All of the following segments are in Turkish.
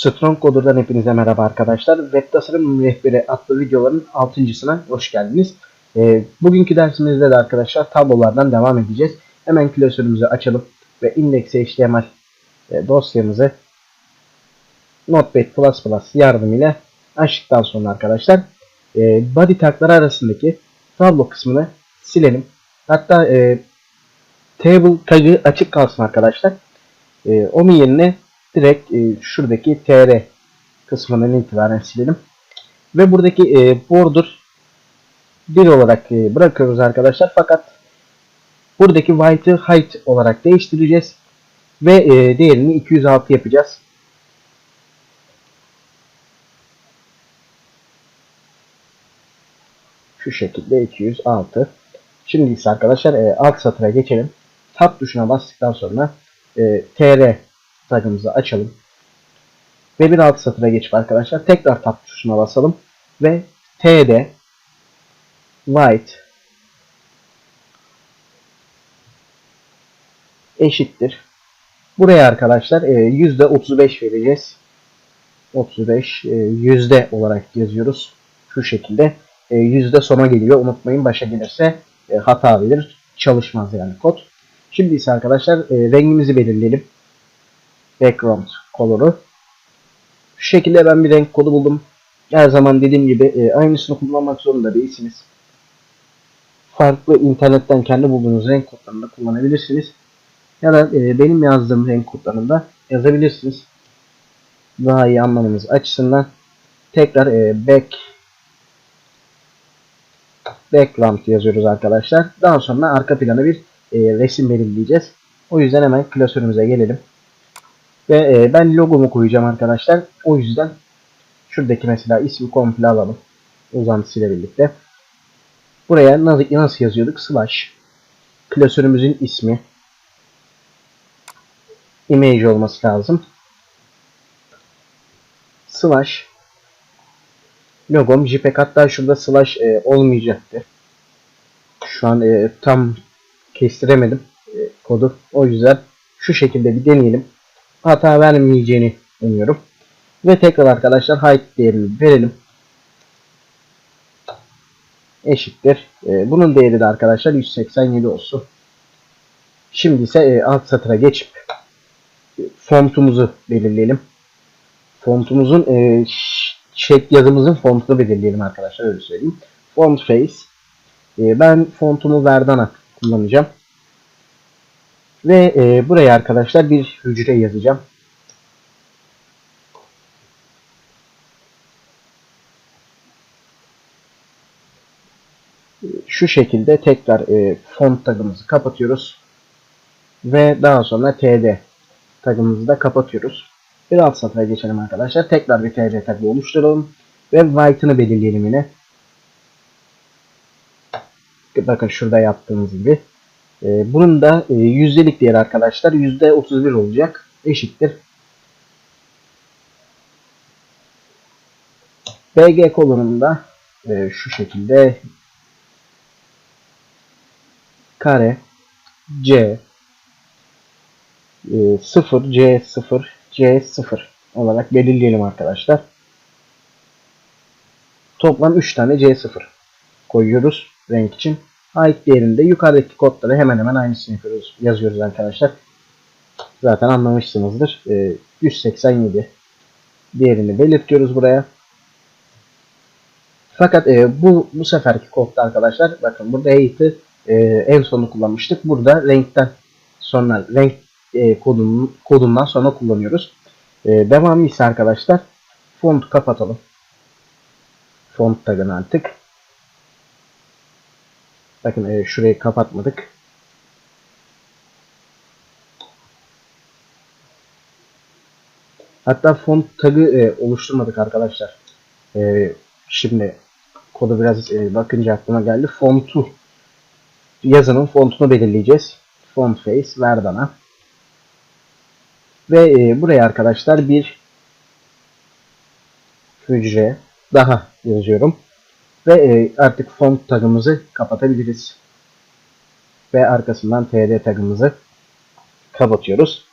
Strong Coder'dan hepinize merhaba arkadaşlar. Web tasarım rehberi adlı videoların 6.sına hoş geldiniz. Ee, bugünkü dersimizde de arkadaşlar tablolardan devam edeceğiz. Hemen klasörümüzü açalım ve index.html e, dosyamızı Notepad++ yardımıyla açtıktan sonra arkadaşlar e, body tagları arasındaki tablo kısmını silelim. Hatta e, table tagı açık kalsın arkadaşlar. E, onun yerine direkt e, şuradaki tr kısmından itibaren silelim. Ve buradaki e, border 1 olarak e, bırakıyoruz arkadaşlar. Fakat buradaki white'ı height olarak değiştireceğiz. Ve e, değerini 206 yapacağız. Şu şekilde 206. Şimdi ise arkadaşlar e, alt satıra geçelim. Tab tuşuna bastıktan sonra e, tr tagımızı açalım. Ve bir alt satıra geçip arkadaşlar tekrar tab tuşuna basalım. Ve td white eşittir. Buraya arkadaşlar e, %35 vereceğiz. 35 e, yüzde olarak yazıyoruz. Şu şekilde e, yüzde sona geliyor. Unutmayın başa gelirse e, hata verir. Çalışmaz yani kod. Şimdi ise arkadaşlar e, rengimizi belirleyelim. Background color'u. Şu şekilde ben bir renk kodu buldum. Her zaman dediğim gibi e, aynısını kullanmak zorunda değilsiniz. Farklı internetten kendi bulduğunuz renk kodlarını da kullanabilirsiniz. Ya da e, benim yazdığım renk kodlarını da yazabilirsiniz. Daha iyi anlamanız açısından tekrar e, back background yazıyoruz arkadaşlar. Daha sonra arka plana bir e, resim belirleyeceğiz. O yüzden hemen klasörümüze gelelim. Ve e, ben logomu koyacağım arkadaşlar. O yüzden şuradaki mesela ismi komple alalım. Uzantısıyla birlikte. Buraya nasıl, yazıyorduk? Slash. Klasörümüzün ismi. Image olması lazım. Slash. Logom JPEG hatta şurada slash e, olmayacaktı. Şu an e, tam kestiremedim e, kodu. O yüzden şu şekilde bir deneyelim hata vermeyeceğini umuyorum. Ve tekrar arkadaşlar height değerini verelim. Eşittir. E, bunun değeri de arkadaşlar 187 olsun. Şimdi ise e, alt satıra geçip fontumuzu belirleyelim. Fontumuzun e, şek yazımızın fontunu belirleyelim arkadaşlar öyle söyleyeyim. Font face. E, ben fontumu Verdana kullanacağım. Ve e, buraya arkadaşlar bir hücre yazacağım. Şu şekilde tekrar e, font tagımızı kapatıyoruz. Ve daha sonra td tagımızı da kapatıyoruz. Bir alt satıra geçelim arkadaşlar. Tekrar bir td tagı oluşturalım. Ve white'ını belirleyelim yine. Bakın şurada yaptığımız gibi. E, bunun da e, yüzdelik değeri arkadaşlar yüzde 31 olacak. Eşittir. BG kolonunda e, şu şekilde kare C e, 0 C 0 C 0 olarak belirleyelim arkadaşlar. Toplam 3 tane C0 koyuyoruz renk için ait değerinde yukarıdaki kodları hemen hemen aynısını yapıyoruz, yazıyoruz arkadaşlar. Zaten anlamışsınızdır. E, 187 değerini belirtiyoruz buraya. Fakat e, bu bu seferki kodda arkadaşlar bakın burada height'ı e, en sonu kullanmıştık. Burada renkten sonra renk e, kodunun, kodundan sonra kullanıyoruz. E, devamı ise arkadaşlar font kapatalım. Font tagını artık. Bakın e, şurayı kapatmadık. Hatta font tagı e, oluşturmadık arkadaşlar. E, şimdi kodu biraz e, bakınca aklıma geldi. Fontu yazının fontunu belirleyeceğiz. Font face Verdana. Ve e, buraya arkadaşlar bir hücre daha yazıyorum. Ve e, artık font tagımızı kapatabiliriz. Ve arkasından td tagımızı kapatıyoruz.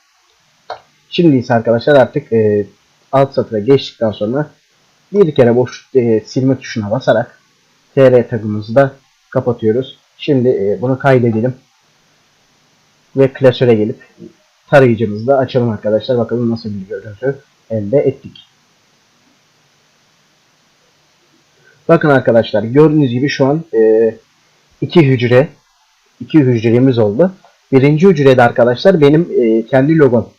Şimdi ise arkadaşlar artık e, alt satıra geçtikten sonra bir kere boş e, silme tuşuna basarak TR tagımızı da kapatıyoruz. Şimdi bunu kaydedelim. Ve klasöre gelip tarayıcımızı da açalım arkadaşlar. Bakalım nasıl bir görüntü elde ettik. Bakın arkadaşlar gördüğünüz gibi şu an e, iki hücre iki hücremiz oldu. Birinci hücrede arkadaşlar benim e, kendi logom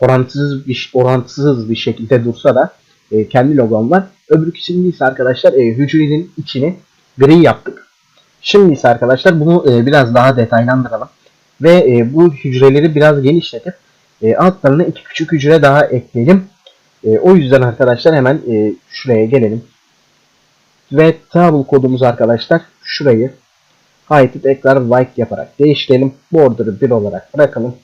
orantısız bir orantısız bir şekilde dursa da e, kendi logom var. Öbürküsünde ise arkadaşlar e, hücrenin içini gri yaptık. Şimdi ise arkadaşlar bunu e, biraz daha detaylandıralım ve e, bu hücreleri biraz genişletip e, altlarına iki küçük hücre daha ekleyelim. E, o yüzden arkadaşlar hemen e, şuraya gelelim. Ve table kodumuz arkadaşlar şurayı height tekrar white yaparak değiştirelim. Border'ı 1 olarak bırakalım.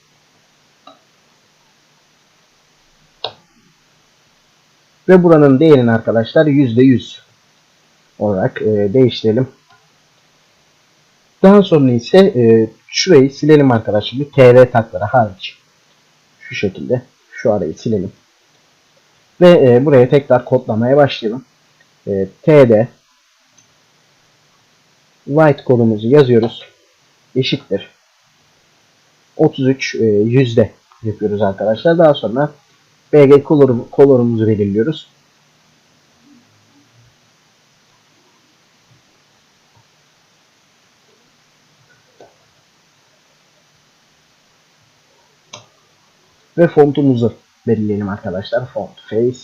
Ve buranın değerini arkadaşlar %100 olarak e, değiştirelim. Daha sonra ise e, şurayı silelim arkadaşlar. TR takları hariç. Şu şekilde. Şu arayı silelim. Ve e, buraya tekrar kodlamaya başlayalım. E, TD white kodumuzu yazıyoruz. Eşittir. 33 e, yüzde yapıyoruz arkadaşlar. Daha sonra BG color, color'umuzu belirliyoruz. Ve fontumuzu belirleyelim arkadaşlar. Font face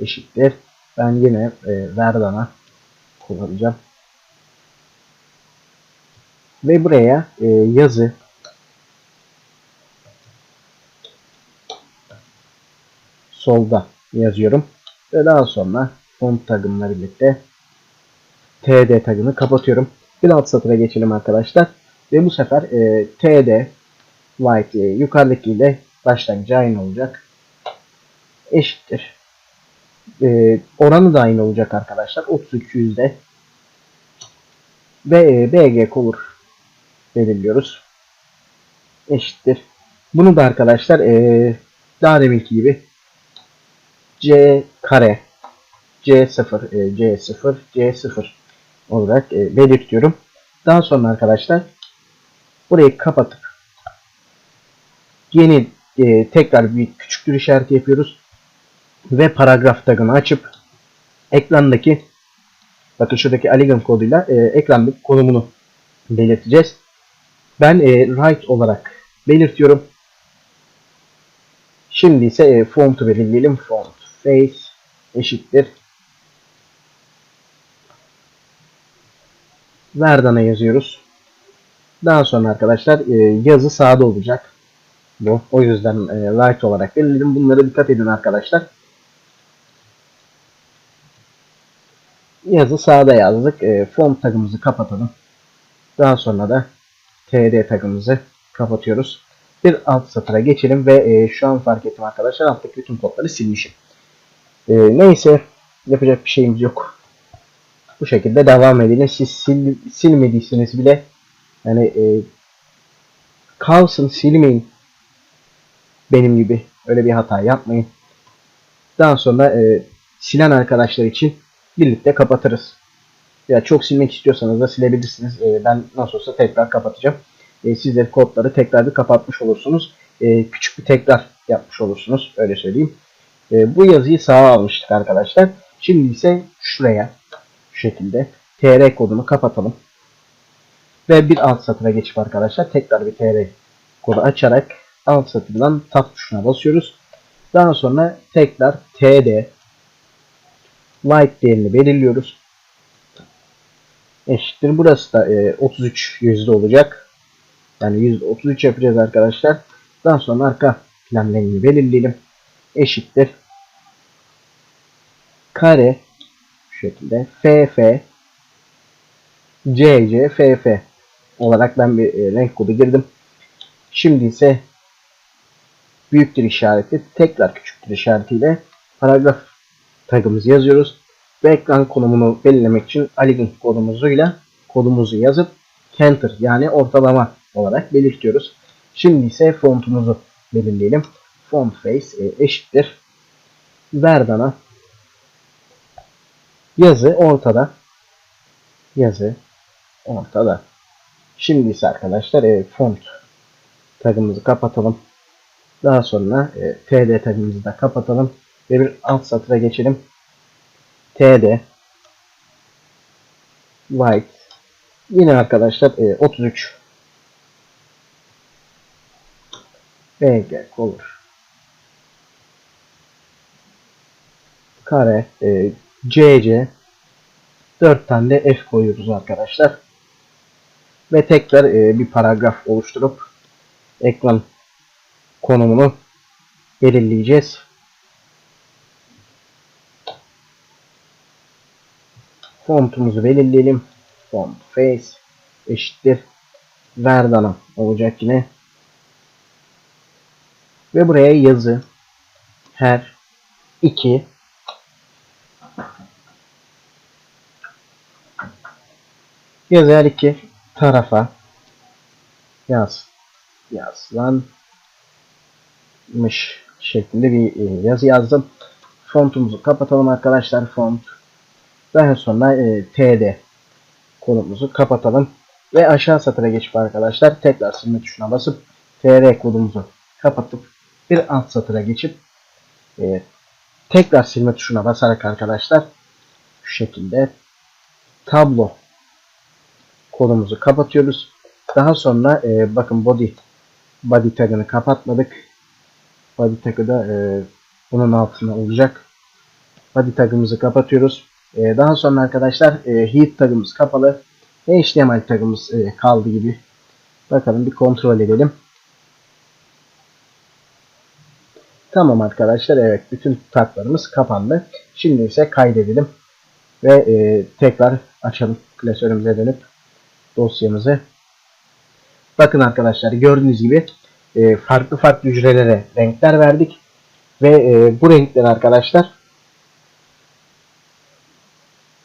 eşittir. Ben yine e, Verdana kullanacağım. Ve buraya e, yazı solda yazıyorum. Ve daha sonra font tagımla birlikte TD tagını kapatıyorum. Bir alt satıra geçelim arkadaşlar. Ve bu sefer e, TD white e, yukarıdaki ile başlangıcı aynı olacak. Eşittir. E, oranı da aynı olacak arkadaşlar. 33 yüzde. Ve BG color belirliyoruz. Eşittir. Bunu da arkadaşlar e, daha deminki gibi C kare C0 e, C0 C0 olarak e, belirtiyorum. Daha sonra arkadaşlar burayı kapatıp yeni e, tekrar bir küçüktür işareti yapıyoruz ve paragraf tagını açıp ekrandaki bakın şuradaki aligram koduyla e, ekrandaki konumunu belirteceğiz. Ben e, right olarak belirtiyorum. Şimdi ise e, font'u belirleyelim. Font face eşittir. Verdana yazıyoruz. Daha sonra arkadaşlar e, yazı sağda olacak. Bu. O yüzden e, light olarak belirledim. Bunlara dikkat edin arkadaşlar. Yazı sağda yazdık. E, font tagımızı kapatalım. Daha sonra da TD tagımızı kapatıyoruz. Bir alt satıra geçelim ve e, şu an fark ettim arkadaşlar alttaki bütün kodları silmişim. E, neyse yapacak bir şeyimiz yok. Bu şekilde devam edelim. Siz sil, silmediyseniz bile yani e, kalsın silmeyin. Benim gibi öyle bir hata yapmayın. Daha sonra e, silen arkadaşlar için birlikte kapatırız. Ya çok silmek istiyorsanız da silebilirsiniz. E, ben nasıl olsa tekrar kapatacağım. E, sizler kodları tekrar bir kapatmış olursunuz. E, küçük bir tekrar yapmış olursunuz. Öyle söyleyeyim. E, bu yazıyı sağa almıştık arkadaşlar. Şimdi ise şuraya şu şekilde tr kodunu kapatalım. Ve bir alt satıra geçip arkadaşlar tekrar bir tr kodu açarak alt satırdan tab tuşuna basıyoruz. Daha sonra tekrar td white değerini belirliyoruz. Eşittir. Burası da e, 33 yüzde olacak. Yani yüzde 33 yapacağız arkadaşlar. Daha sonra arka plan rengini belirleyelim. Eşittir. Kare şu şekilde FF CC FF olarak ben bir e, renk kodu girdim. Şimdi ise büyüktür işareti tekrar küçüktür işaretiyle paragraf tagımızı yazıyoruz. Ve ekran konumunu belirlemek için aligned kodumuzuyla kodumuzu yazıp Enter yani ortalama olarak belirtiyoruz. Şimdi ise fontumuzu belirleyelim. Font face e, eşittir. Verdana. Yazı ortada. Yazı ortada. Şimdi ise arkadaşlar e, font tagımızı kapatalım. Daha sonra e, TD tagımızı da kapatalım. Ve bir alt satıra geçelim. TD White Yine arkadaşlar e, 33 BG olur. Kare e, CC 4 tane de F koyuyoruz arkadaşlar. Ve tekrar e, bir paragraf oluşturup ekran konumunu belirleyeceğiz. Fontumuzu belirleyelim. Font face eşittir Verdana olacak yine. Ve buraya yazı her iki yazı her iki tarafa yaz yazlanmış şeklinde bir e, yazı yazdım. Fontumuzu kapatalım arkadaşlar. Font daha sonra e, TD kodumuzu kapatalım. Ve aşağı satıra geçip arkadaşlar tekrar silme tuşuna basıp TR kodumuzu kapatıp bir alt satıra geçip e, tekrar silme tuşuna basarak arkadaşlar şu şekilde tablo kodumuzu kapatıyoruz. Daha sonra e, bakın body body tagını kapatmadık. Body tagı da e, bunun altına olacak. Body tagımızı kapatıyoruz. E, daha sonra arkadaşlar e, heat tagımız kapalı. HTML tagımız e, kaldı gibi. Bakalım bir kontrol edelim. Tamam arkadaşlar evet bütün taglarımız kapandı. Şimdi ise kaydedelim. Ve e, tekrar açalım klasörümüze dönüp dosyamızı. Bakın arkadaşlar gördüğünüz gibi e, farklı farklı hücrelere renkler verdik. Ve e, bu renkler arkadaşlar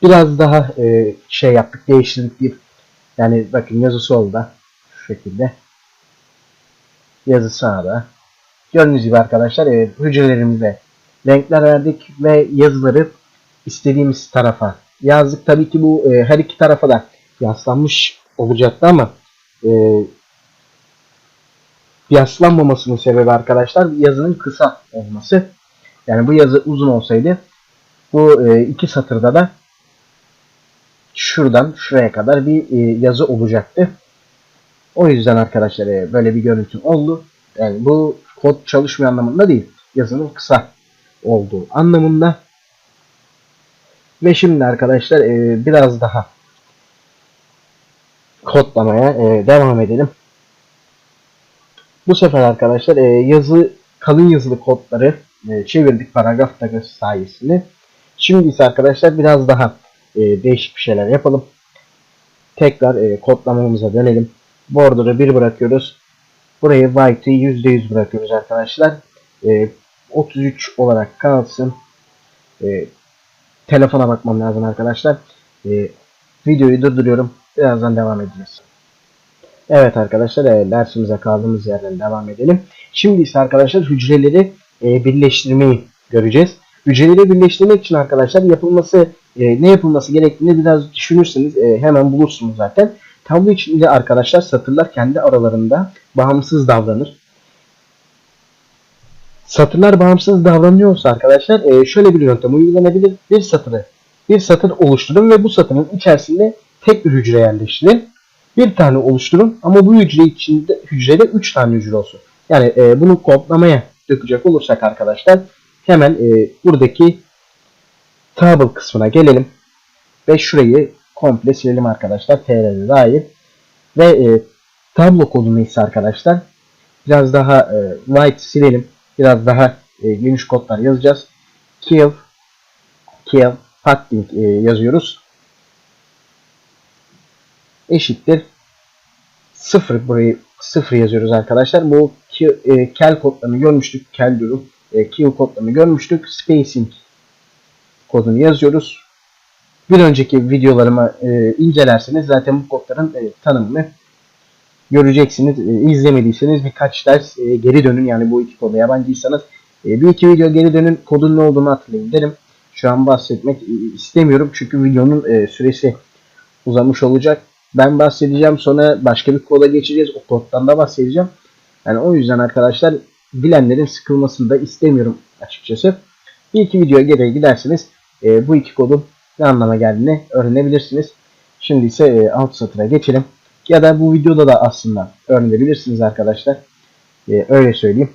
biraz daha e, şey yaptık değiştirdik bir yani bakın yazı solda şu şekilde. Yazı sağda. Gördüğünüz gibi arkadaşlar e, hücrelerimize renkler verdik ve yazıları istediğimiz tarafa yazdık. Tabii ki bu e, her iki tarafa da yaslanmış olacaktı ama e, yaslanmamasının sebebi arkadaşlar yazının kısa olması. Yani bu yazı uzun olsaydı bu e, iki satırda da şuradan şuraya kadar bir e, yazı olacaktı. O yüzden arkadaşlar e, böyle bir görüntü oldu. Yani bu kod çalışmıyor anlamında değil. Yazının kısa olduğu anlamında. Ve şimdi arkadaşlar e, biraz daha kodlamaya e, devam edelim. Bu sefer arkadaşlar e, yazı kalın yazılı kodları e, çevirdik paragraf tagı sayesinde. Şimdi ise arkadaşlar biraz daha e, değişik bir şeyler yapalım. Tekrar e, kodlamamıza dönelim. Border'ı 1 bırakıyoruz. Burayı white'ı %100 bırakıyoruz arkadaşlar. E, 33 olarak kalsın. E, telefona bakmam lazım arkadaşlar. E, videoyu durduruyorum. Birazdan devam edeceğiz. Evet arkadaşlar e, dersimize kaldığımız yerden devam edelim. Şimdi ise arkadaşlar hücreleri e, birleştirmeyi göreceğiz. Hücreleri birleştirmek için arkadaşlar yapılması e, ne yapılması gerektiğini biraz düşünürseniz e, hemen bulursunuz zaten. Tablo içinde arkadaşlar satırlar kendi aralarında bağımsız davranır. Satırlar bağımsız davranıyorsa arkadaşlar e, şöyle bir yöntem uygulanabilir. Bir satırı bir satır oluşturun ve bu satırın içerisinde tek bir hücre yerleştirin. Bir tane oluşturun ama bu hücre içinde hücrede 3 tane hücre olsun. Yani e, bunu kodlamaya dökecek olursak arkadaşlar hemen e, buradaki table kısmına gelelim. Ve şurayı komple silelim arkadaşlar. TR'de dahil. Ve e, tablo kodunu ise arkadaşlar biraz daha e, white silelim. Biraz daha e, geniş kodlar yazacağız. Kill kill padding e, yazıyoruz. Eşittir 0 burayı 0 yazıyoruz arkadaşlar. Bu e, kel kodlarını görmüştük. Kel diyorum. E, kill kodlarını görmüştük. Spacing kodunu yazıyoruz. Bir önceki videolarımı e, incelerseniz zaten bu kodların e, tanımını göreceksiniz. E, izlemediyseniz birkaç ders e, geri dönün. Yani bu iki konuda yabancıysanız E, bir iki video geri dönün kodun ne olduğunu hatırlayın derim. Şu an bahsetmek e, istemiyorum çünkü videonun e, süresi uzamış olacak. Ben bahsedeceğim sonra başka bir koda geçeceğiz. O koddan da bahsedeceğim. Yani o yüzden arkadaşlar bilenlerin sıkılmasını da istemiyorum açıkçası. Bir iki videoya geri giderseniz e, bu iki kodun ne anlama geldiğini öğrenebilirsiniz. Şimdi ise e, alt satıra geçelim. Ya da bu videoda da aslında öğrenebilirsiniz arkadaşlar. E, öyle söyleyeyim.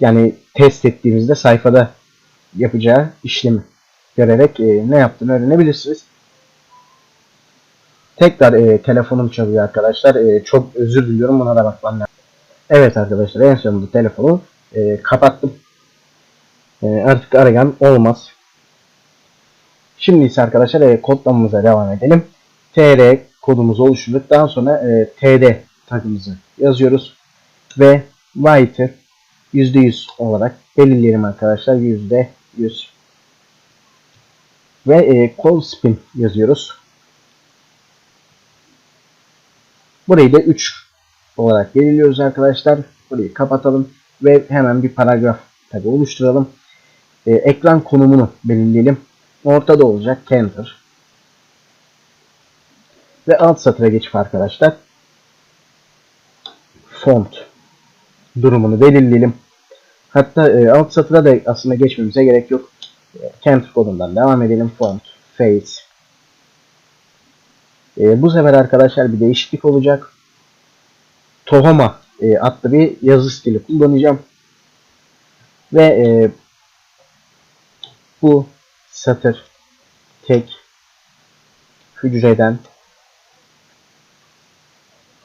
Yani test ettiğimizde sayfada yapacağı işlemi görerek e, ne yaptığını öğrenebilirsiniz. Tekrar e, telefonum çalıyor arkadaşlar. E, çok özür diliyorum buna da bakmam lazım. Evet arkadaşlar en sonunda telefonu e, kapattım. E, artık arayan olmaz. Şimdi ise arkadaşlar e, kodlamamıza devam edelim. TR kodumuzu oluşturduktan sonra e, TD tagımızı yazıyoruz. Ve white'ı %100 olarak belirleyelim arkadaşlar. %100 ve e, call spin yazıyoruz. Burayı da 3 olarak belirliyoruz arkadaşlar. Burayı kapatalım ve hemen bir paragraf tabi oluşturalım. E, ekran konumunu belirleyelim. Ortada olacak Enter. Ve alt satıra geçip arkadaşlar font durumunu belirleyelim. Hatta e, alt satıra da aslında geçmemize gerek yok. Kent kodundan devam edelim. Font, face. E, bu sefer arkadaşlar bir değişiklik olacak. Tohoma e, adlı bir yazı stili kullanacağım. Ve e, bu satır tek hücreden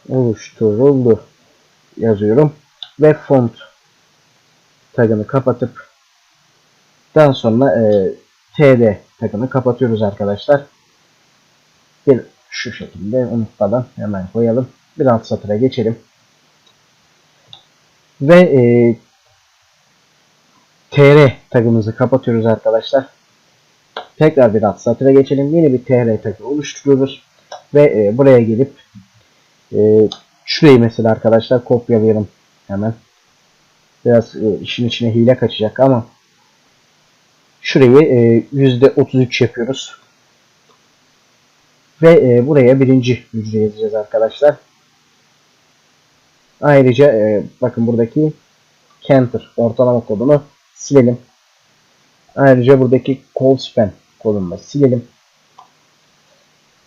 oluşturuldu yazıyorum. Ve font tagını kapatıp daha sonra e, TD takımı kapatıyoruz arkadaşlar. Bir şu şekilde unutmadan hemen koyalım. Bir alt satıra geçelim. Ve e, TR tagımızı kapatıyoruz arkadaşlar. Tekrar bir alt satıra geçelim. Yeni bir TR tagı oluşturuyoruz. Ve e, buraya gelip e, şurayı mesela arkadaşlar kopyalayalım hemen. Biraz e, işin içine hile kaçacak ama Şurayı e, %33 yapıyoruz. Ve e, buraya birinci hücre yazacağız arkadaşlar. Ayrıca e, bakın buradaki Canter ortalama kodunu silelim. Ayrıca buradaki call span kodunu da silelim.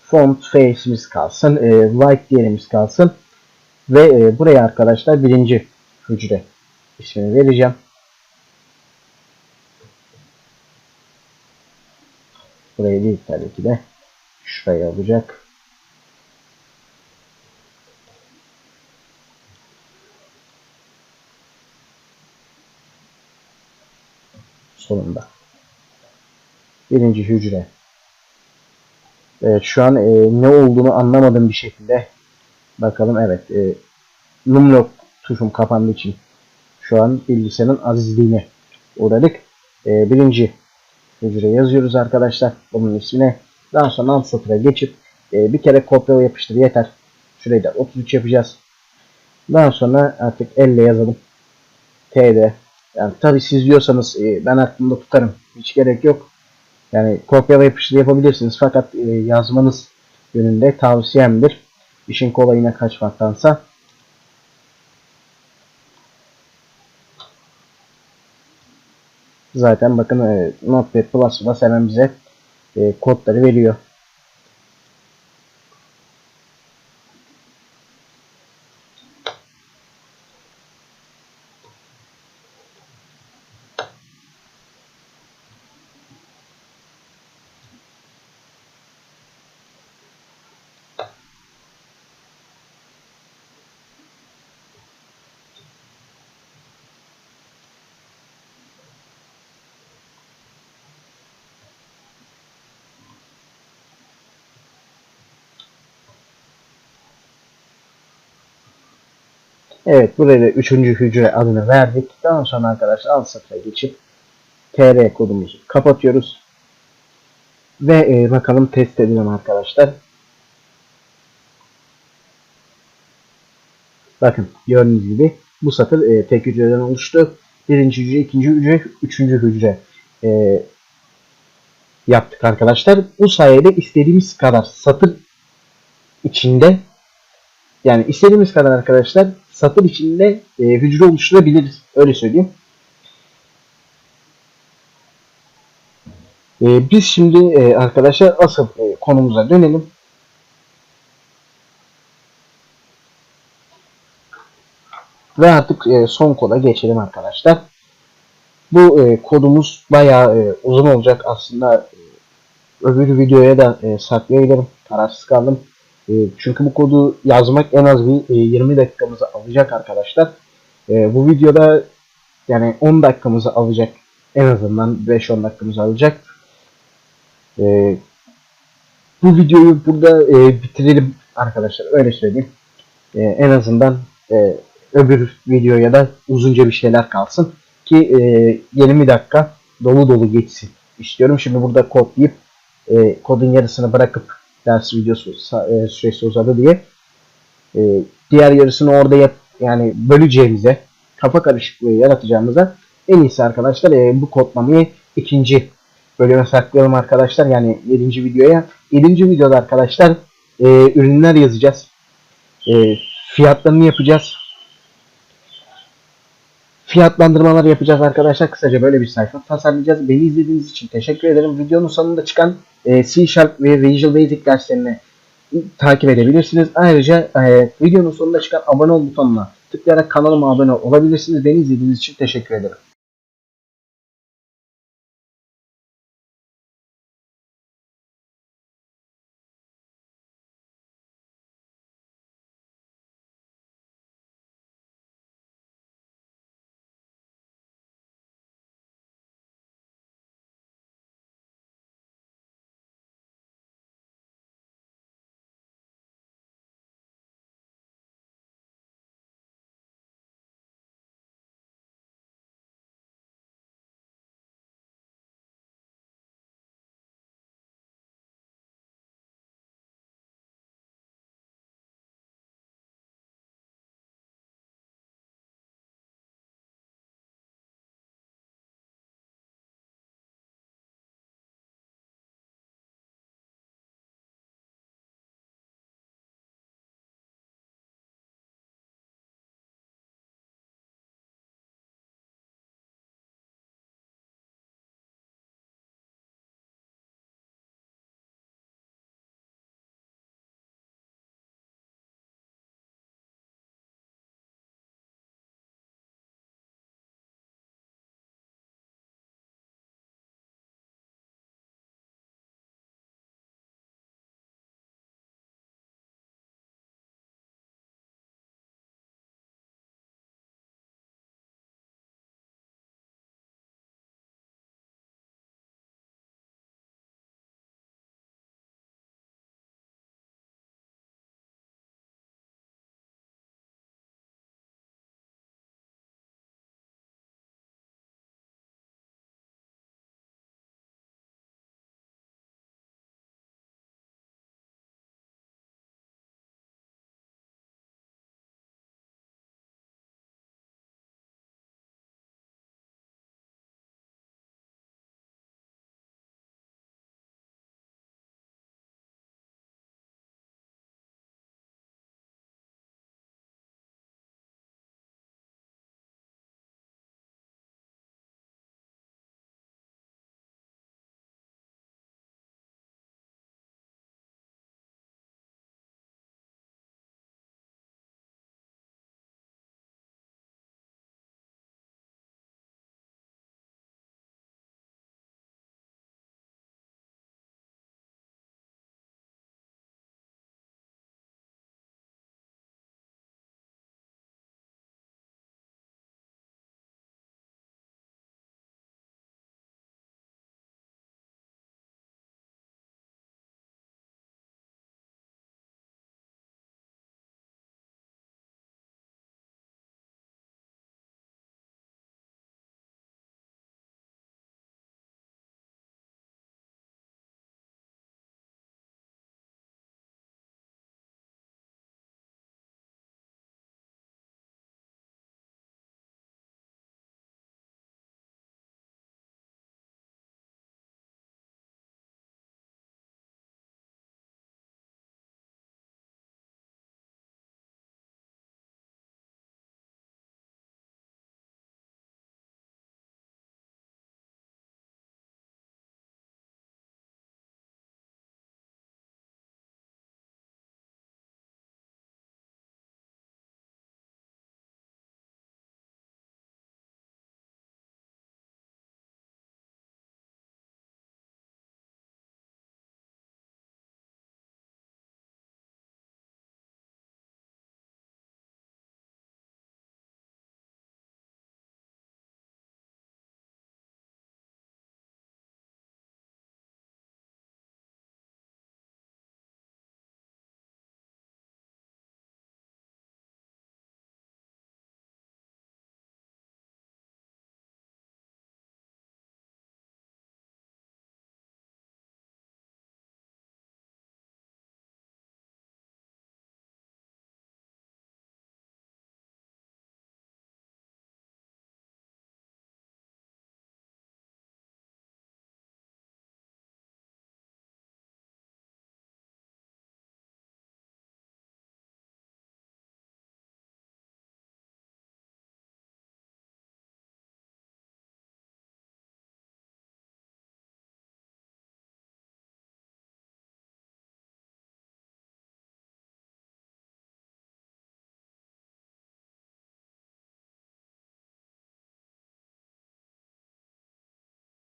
Font face'imiz kalsın. E, white diğerimiz kalsın. Ve e, buraya arkadaşlar birinci hücre ismini vereceğim. Buraya değil tabii ki de. Şuraya olacak. Sonunda. Birinci hücre. Evet şu an e, ne olduğunu anlamadığım bir şekilde bakalım evet e, numlock tuşum kapandığı için şu an bilgisayarın azizliğine uğradık. E, birinci hücre yazıyoruz arkadaşlar. Bunun ismine. Daha sonra alt satıra geçip e, bir kere kopyala yapıştır yeter. Şurayı da 33 yapacağız. Daha sonra artık elle yazalım. TD. Yani tabi siz diyorsanız e, ben aklımda tutarım. Hiç gerek yok. Yani kopyala yapıştır yapabilirsiniz. Fakat e, yazmanız yönünde tavsiyemdir. İşin kolayına kaçmaktansa. Zaten bakın e, Notepad Plus Plus hemen bize e, kodları veriyor. Evet buraya da üçüncü hücre adını verdik. Daha sonra arkadaşlar alt satıra geçip TR kodumuzu kapatıyoruz. Ve e, bakalım test edelim arkadaşlar. Bakın gördüğünüz gibi bu satır e, tek hücreden oluştu. birinci hücre, ikinci hücre, üçüncü hücre e, yaptık arkadaşlar. Bu sayede istediğimiz kadar satır içinde yani istediğimiz kadar arkadaşlar satır içinde e, hücre oluşturabiliriz. Öyle söyleyeyim. E, biz şimdi e, arkadaşlar asıl e, konumuza dönelim. Ve artık e, son koda geçelim arkadaşlar. Bu e, kodumuz bayağı e, uzun olacak aslında. e, Öbür videoya da e, saklayabilirim. Kararsız kaldım. E, çünkü bu kodu yazmak en az bir e, 20 dakikamızı alacak arkadaşlar. E, bu videoda yani 10 dakikamızı alacak. En azından 5-10 dakikamızı alacak. E, bu videoyu burada e, bitirelim arkadaşlar. Öyle söyleyeyim. E, en azından e, öbür videoya da uzunca bir şeyler kalsın. Ki e, 20 dakika dolu dolu geçsin istiyorum. Şimdi burada kodlayıp e, kodun yarısını bırakıp ders videosu e, süresi uzadı diye e, diğer yarısını orada yap yani böleceğimize kafa karışıklığı yaratacağımıza en iyisi arkadaşlar e, bu kodlamayı ikinci bölüme saklayalım arkadaşlar yani 7. videoya 7. videoda arkadaşlar e, ürünler yazacağız e, fiyatlarını yapacağız fiyatlandırmalar yapacağız arkadaşlar. Kısaca böyle bir sayfa tasarlayacağız. Beni izlediğiniz için teşekkür ederim. Videonun sonunda çıkan e, C Sharp ve Visual Basic derslerini takip edebilirsiniz. Ayrıca e, videonun sonunda çıkan abone ol butonuna tıklayarak kanalıma abone olabilirsiniz. Beni izlediğiniz için teşekkür ederim.